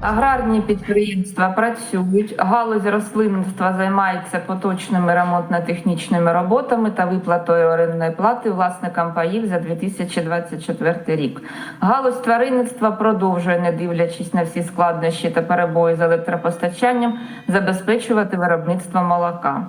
Аграрні підприємства працюють, галузь рослинництва займається поточними ремонтно-технічними роботами та виплатою орендної плати власникам паїв за 2024 рік. Галузь тваринництва продовжує, не дивлячись на всі складнощі та перебої з електропостачанням, забезпечувати виробництво молока.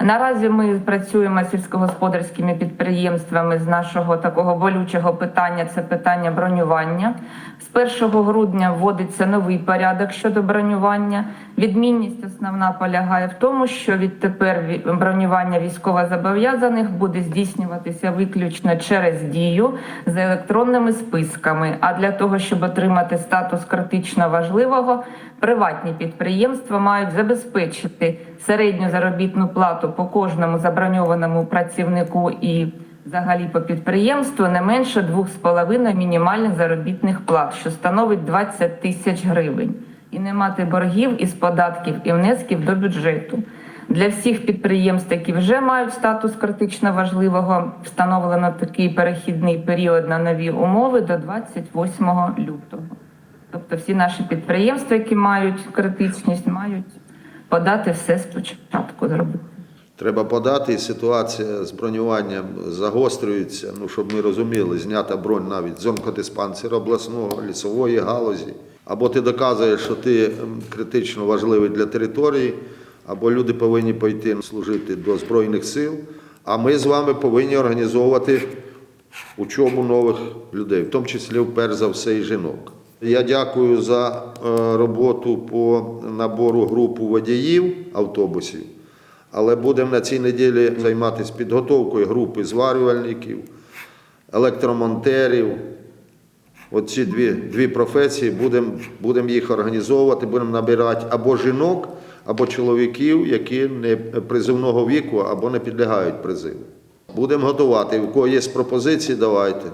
Наразі ми працюємо з сільськогосподарськими підприємствами з нашого такого болючого питання це питання бронювання. З 1 грудня вводиться новий порядок щодо бронювання. Відмінність основна полягає в тому, що відтепер бронювання військовозобов'язаних буде здійснюватися виключно через дію з електронними списками. А для того, щоб отримати статус критично важливого, приватні підприємства мають забезпечити середню заробітну плату по кожному заброньованому працівнику і взагалі по підприємству не менше 2,5 мінімальних заробітних плат, що становить 20 тисяч гривень, і не мати боргів із податків і внесків до бюджету. Для всіх підприємств, які вже мають статус критично важливого, встановлено такий перехідний період на нові умови до 28 лютого. Тобто всі наші підприємства, які мають критичність, мають подати все спочатку зробити. Треба подати, і ситуація з бронюванням загострюється. Ну, щоб ми розуміли, знята бронь навіть з онкодиспансера обласного, лісової галузі. Або ти доказуєш, що ти критично важливий для території, або люди повинні пойти служити до Збройних сил, а ми з вами повинні організовувати учобу нових людей, в тому числі, перш за все, і жінок. Я дякую за е, роботу по набору групи водіїв автобусів. Але будемо на цій неділі займатися підготовкою групи зварювальників, електромонтерів. Оці дві, дві професії будемо будем їх організовувати, будемо набирати або жінок, або чоловіків, які не призивного віку або не підлягають призиву. Будемо готувати. У кого є пропозиції, давайте.